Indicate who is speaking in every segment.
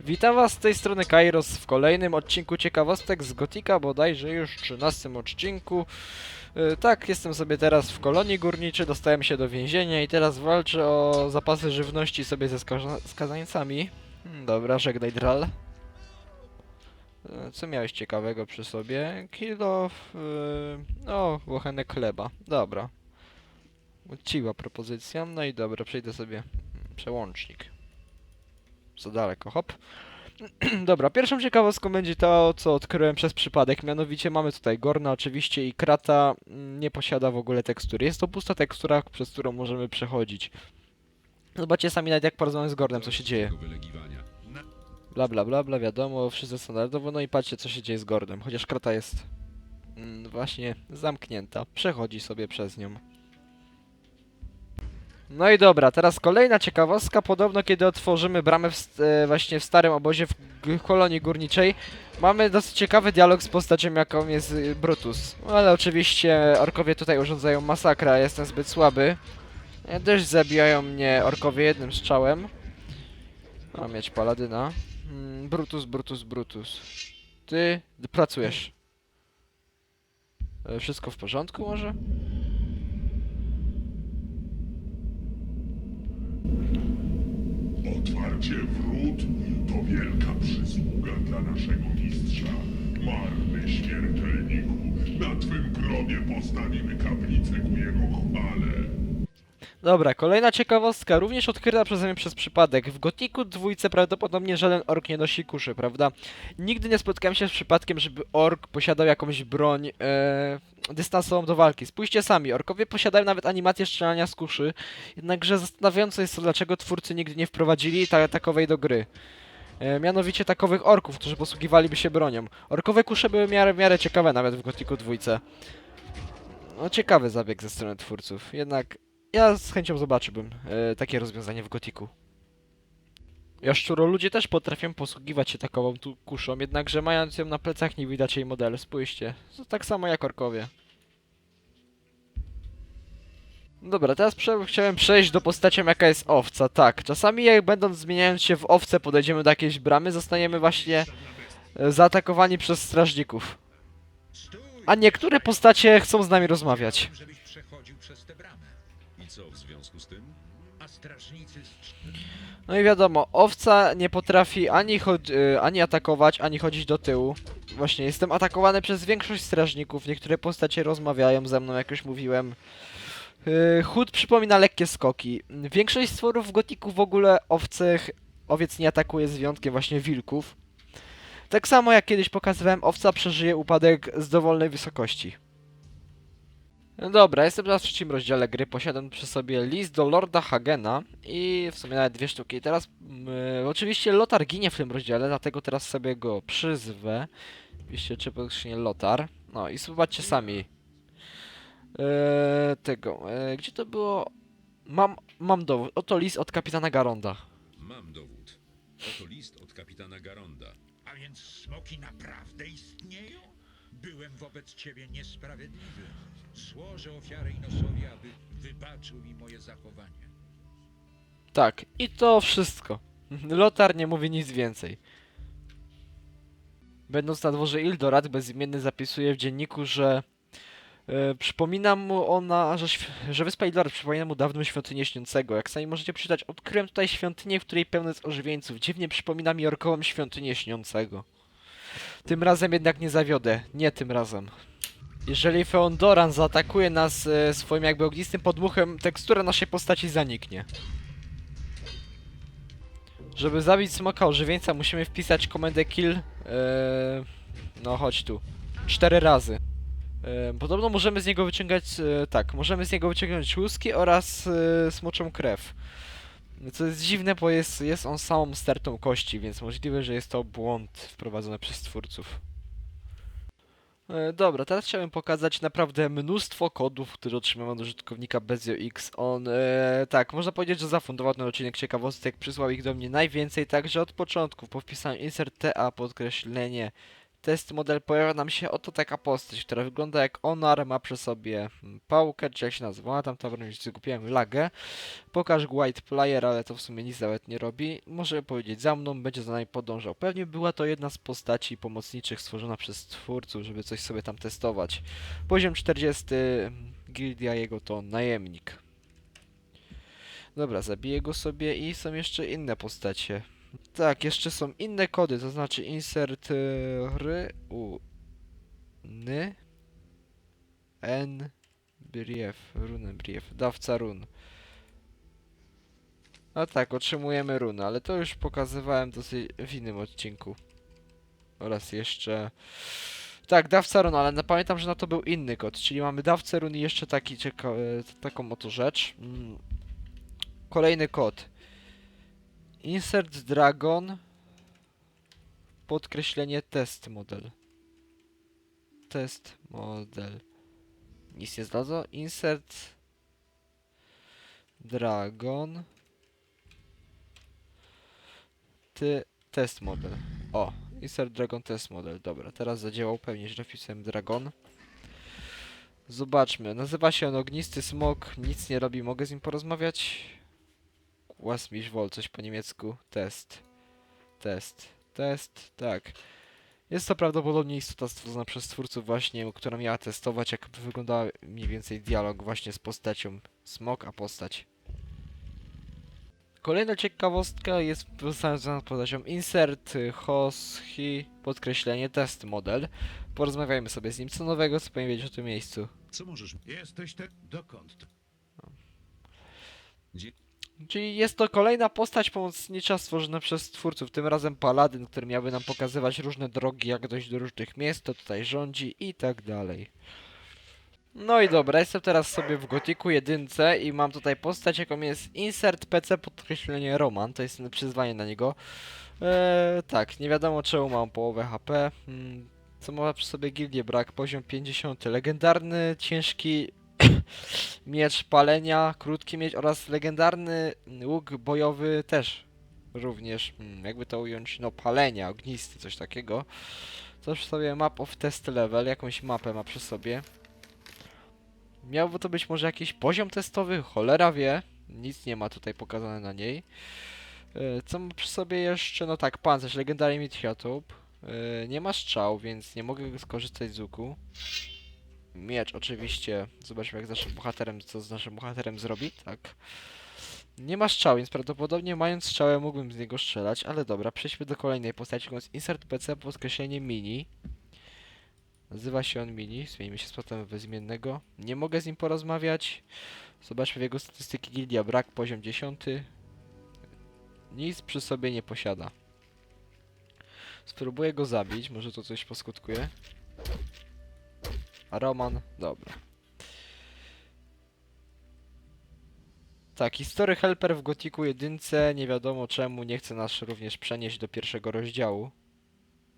Speaker 1: Witam was z tej strony Kairos w kolejnym odcinku ciekawostek z Gotika, bodajże już 13 odcinku. Yy, tak, jestem sobie teraz w kolonii górniczej, dostałem się do więzienia i teraz walczę o zapasy żywności sobie ze skaza- skazańcami. Hmm, Dobra, żegnaj dral. Yy, Co miałeś ciekawego przy sobie? Kilo... Yy, o, łochenek chleba. Dobra. Uczciwa propozycja. No i dobra, przejdę sobie mm, przełącznik. Za daleko, hop. Dobra, pierwszą ciekawostką będzie to, co odkryłem przez przypadek. Mianowicie mamy tutaj Gorna oczywiście i Krata mm, nie posiada w ogóle tekstury. Jest to pusta tekstura, przez którą możemy przechodzić. Zobaczcie sami nawet jak porozmawiam z Gornem, co się dzieje. Bla bla bla bla, wiadomo, wszyscy standardowo, no i patrzcie co się dzieje z Gordem. Chociaż Krata jest mm, właśnie zamknięta. Przechodzi sobie przez nią. No i dobra, teraz kolejna ciekawostka. Podobno kiedy otworzymy bramę w, e, właśnie w starym obozie w kolonii górniczej, mamy dosyć ciekawy dialog z postacią jaką jest y, Brutus. No, ale oczywiście orkowie tutaj urządzają masakrę, jestem zbyt słaby. E, Też zabijają mnie orkowie jednym strzałem. Mam mieć paladyna. Mm, Brutus, Brutus, Brutus. Ty pracujesz. E, Wszystko w porządku może?
Speaker 2: Otwarcie wrót to wielka przysługa dla naszego mistrza. Marny śmiertelniku, na twym grobie postawimy kaplicę ku jego chwale.
Speaker 1: Dobra, kolejna ciekawostka, również odkryta przeze mnie przez przypadek. W Gotiku dwójce prawdopodobnie żaden ork nie nosi kuszy, prawda? Nigdy nie spotkałem się z przypadkiem, żeby ork posiadał jakąś broń e, dystansową do walki. Spójrzcie sami, orkowie posiadają nawet animację strzelania z kuszy, jednakże zastanawiające jest to, dlaczego twórcy nigdy nie wprowadzili ta, takowej do gry. E, mianowicie takowych orków, którzy posługiwaliby się bronią. Orkowe kusze były w miarę, w miarę ciekawe nawet w Gotiku dwójce. No ciekawy zabieg ze strony twórców, jednak ja z chęcią zobaczyłbym e, takie rozwiązanie w Gotiku. Jaszczuro ludzie też potrafią posługiwać się takową tu kuszą, jednakże mając ją na plecach nie widać jej modelu, spójrzcie. To tak samo jak orkowie. Dobra, teraz prze chciałem przejść do postacią jaka jest owca. Tak, czasami jak będąc zmieniając się w owce podejdziemy do jakiejś bramy, zostaniemy właśnie e, zaatakowani przez strażników. A niektóre postacie chcą z nami rozmawiać.
Speaker 3: żebyś przechodził przez tę bramę.
Speaker 4: Co w związku z tym?
Speaker 3: A strażnicy
Speaker 1: No i wiadomo, owca nie potrafi ani, y, ani atakować, ani chodzić do tyłu. Właśnie, jestem atakowany przez większość strażników. Niektóre postacie rozmawiają ze mną, jak już mówiłem. Yy, chód przypomina lekkie skoki. Większość stworów w gotiku w ogóle owcych owiec nie atakuje z wyjątkiem właśnie wilków. Tak samo jak kiedyś pokazywałem, owca przeżyje upadek z dowolnej wysokości. No dobra, jestem teraz w trzecim rozdziale gry. Posiadam przy sobie list do Lorda Hagena i w sumie nawet dwie sztuki. Teraz mm, oczywiście Lotar ginie w tym rozdziale, dlatego teraz sobie go przyzwę. Oczywiście czy nie Lotar. No i zobaczcie sami. Eee, tego, eee, gdzie to było? Mam, mam dowód. Oto list od kapitana Garonda.
Speaker 4: Mam dowód. Oto list od kapitana Garonda.
Speaker 3: A więc smoki naprawdę istnieją? Byłem wobec ciebie niesprawiedliwy. Złożę ofiarę Inosowi, aby wybaczył mi moje zachowanie.
Speaker 1: Tak, i to wszystko. Lotar nie mówi nic więcej. Będąc na dworze Ildorad, bezimienny zapisuje w dzienniku, że e, przypomina mu ona, że, że wyspa Ildorad przypomina mu dawną świątynię śniącego. Jak sami możecie przeczytać, odkryłem tutaj świątynię, w której pełno jest ożywieńców. Dziwnie przypomina mi orkową świątynię śniącego. Tym razem jednak nie zawiodę. Nie tym razem. Jeżeli Feondoran zaatakuje nas e, swoim jakby ognistym podmuchem, tekstura naszej postaci zaniknie. Żeby zabić smoka ożywieńca musimy wpisać komendę kill eee, No chodź tu Cztery razy Eee, Podobno możemy z niego wyciągać e, Tak, możemy z niego wyciągnąć łuski oraz e, smoczą krew Co jest dziwne, bo jest, jest on samą stertą kości Więc możliwe, że jest to błąd wprowadzony przez twórców E, Dobra, teraz chciałem pokazać naprawdę mnóstwo kodów, które otrzymałem od użytkownika BezioX. On, e, tak, można powiedzieć, że zafundował ten odcinek ciekawostek, przysłał ich do mnie najwięcej, także od początku po wpisaniu insert TA podkreślenie test model pojawia nam się oto taka postać, która wygląda jak Onar, ma przy sobie mm, pałkę, czy jak się nazywa, tam tam już zgubiłem lagę. Pokaż White Player, ale to w sumie nic nawet nie robi. Może powiedzieć za mną, będzie za nami podążał. Pewnie była to jedna z postaci pomocniczych stworzona przez twórców, żeby coś sobie tam testować. Poziom 40, mm, gildia jego to najemnik. Dobra, zabiję go sobie i są jeszcze inne postacie. Tak, jeszcze są inne kody, to znaczy insert y, ry, u, ny, n, brief, runę brief, dawca run. A tak, otrzymujemy runy, ale to już pokazywałem dosyć w innym odcinku. Oraz jeszcze... Tak, dawca run, ale pamiętam, że na to był inny kod, czyli mamy dawcę run i jeszcze taki, e, taką oto rzecz. Mm. Kolejny kod. Insert Dragon podkreślenie test model. Test model. Nic nie zgadza. Insert Dragon ty test model. O, insert Dragon test model. Dobra, teraz zadziałał pewnie źle wpisałem Dragon. Zobaczmy. Nazywa się on Ognisty Smok. Nic nie robi. Mogę z nim porozmawiać? Was mich wohl, coś po niemiecku. Test. Test. Test. Tak. Jest to prawdopodobnie istota stworzona przez twórców właśnie, która miała testować, jak wyglądał mniej więcej dialog właśnie z postacią smok, a postać. Kolejna ciekawostka jest związana z postacią insert, y, hos, hi, podkreślenie, test model. Porozmawiajmy sobie z nim, co nowego, co powinien wiedzieć o tym miejscu.
Speaker 4: Co możesz...
Speaker 5: Jesteś te... dokąd?
Speaker 1: Czyli jest to kolejna postać pomocnicza stworzona przez twórców, tym razem Paladyn, który miałby nam pokazywać różne drogi, jak dojść do różnych miejsc, to tutaj rządzi i tak dalej. No i dobra, jestem teraz sobie w Gotiku jedynce i mam tutaj postać, jaką jest Insert PC podkreślenie Roman, to jest przyzwanie na niego. Eee, tak, nie wiadomo czemu mam połowę HP. Hmm, co ma przy sobie gildię brak, poziom 50. Legendarny, ciężki miecz palenia, krótki miecz oraz legendarny łuk bojowy też również, hmm, jakby to ująć, no palenia, ognisty, coś takiego. Coś sobie map of test level, jakąś mapę ma przy sobie. Miałby to być może jakiś poziom testowy, cholera wie, nic nie ma tutaj pokazane na niej. E, Co ma przy sobie jeszcze? No tak, pancerz, legendarny Mithiatop. E, Nie ma strzał, więc nie mogę skorzystać z łuku. Miecz, oczywiście. Zobaczmy, jak z naszym bohaterem, co z naszym bohaterem zrobi, tak. Nie ma strzał, więc prawdopodobnie mając strzałę mógłbym z niego strzelać, ale dobra, przejdźmy do kolejnej postaci, jest insert PC podkreślenie mini. Nazywa się on mini, zmienimy się z potem bezimiennego. Nie mogę z nim porozmawiać. Zobaczmy w jego statystyki gildia, brak poziom 10. Nic przy sobie nie posiada. Spróbuję go zabić, może to coś poskutkuje. A Roman? Dobra. Tak, History Helper w Gotiku jedynce, nie wiadomo czemu, nie chce nas również przenieść do pierwszego rozdziału.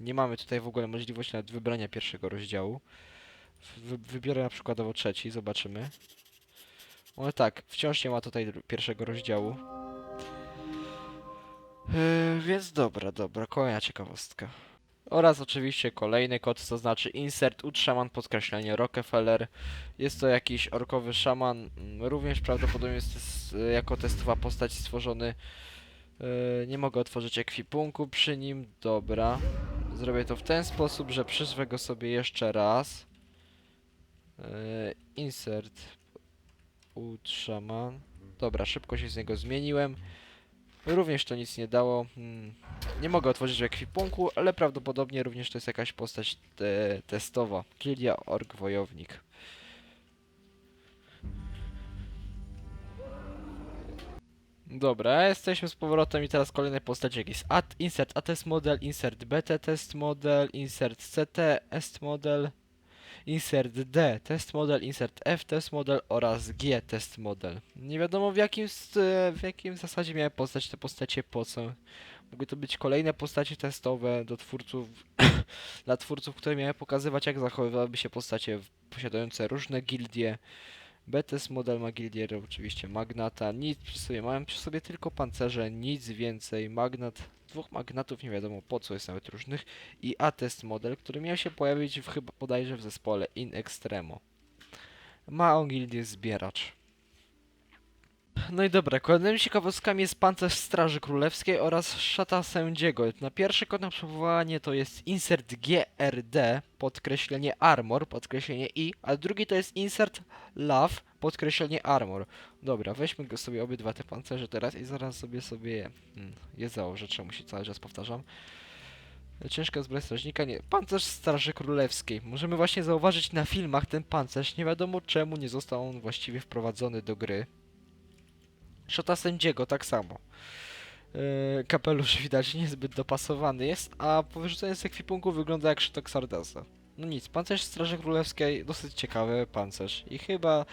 Speaker 1: Nie mamy tutaj w ogóle możliwości nawet wybrania pierwszego rozdziału. Wy wybiorę na przykładowo trzeci, zobaczymy. Ale tak, wciąż nie ma tutaj pierwszego rozdziału. Yy, więc dobra, dobra, kolejna ciekawostka. Oraz oczywiście kolejny kod, to znaczy insert ut szaman podkreślenie Rockefeller. Jest to jakiś orkowy szaman, mm, również prawdopodobnie jest jako testowa postać stworzony. Yy, nie mogę otworzyć ekwipunku przy nim, dobra. Zrobię to w ten sposób, że przyzwę go sobie jeszcze raz. Yy, insert ut szaman. Dobra, szybko się z niego zmieniłem. Również to nic nie dało. Hmm. Nie mogę otworzyć ekwipunku, ale prawdopodobnie również to jest jakaś postać te testowa. Kilia Ork Wojownik. Dobra, jesteśmy z powrotem i teraz kolejne postacie jest at, insert ATS model, insert BT test model, insert CT est model, insert D test model, insert F test model oraz G test model. Nie wiadomo w jakim, s- w jakim zasadzie miały postać te postacie po co. Mogły to być kolejne postacie testowe do twórców, dla twórców, które miały pokazywać jak zachowywałyby się postacie posiadające różne gildie. Betes model ma gildię oczywiście Magnata, nic przy sobie, mają przy sobie tylko pancerze, nic więcej. Magnat dwóch magnatów, nie wiadomo po co jest nawet różnych, i A-test model, który miał się pojawić w, chyba bodajże w zespole In Extremo. Ma on gildię zbieracz. No i dobra, kolejnymi ciekawostkami jest pancerz Straży Królewskiej oraz szata sędziego. Na pierwszy kod na przewołanie to jest insert GRD, podkreślenie armor, podkreślenie I, a drugi to jest insert love, podkreślenie armor. Dobra, weźmy go sobie obydwa te pancerze teraz i zaraz sobie sobie je, hmm, je założę, czemu się cały czas powtarzam. Ciężka zbroja strażnika, nie. Pancerz Straży Królewskiej. Możemy właśnie zauważyć na filmach ten pancerz. Nie wiadomo czemu nie został on właściwie wprowadzony do gry. Szota sędziego tak samo. Yy, kapelusz widać niezbyt dopasowany jest, a po wyrzuceniu z ekwipunku wygląda jak szytok Sardasa. No nic, pancerz Straży Królewskiej, dosyć ciekawy pancerz i chyba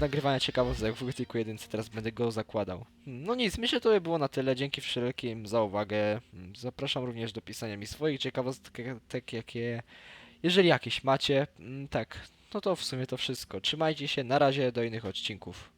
Speaker 1: nagrywania ciekawostek w Gothicu 1 teraz będę go zakładał. No nic, myślę, to by było na tyle. Dzięki wszelkim za uwagę. Zapraszam również do pisania mi swoich ciekawostek, jakie, jeżeli jakieś macie. Mm, Tak, no to w sumie to wszystko. Trzymajcie się, na razie, do innych odcinków.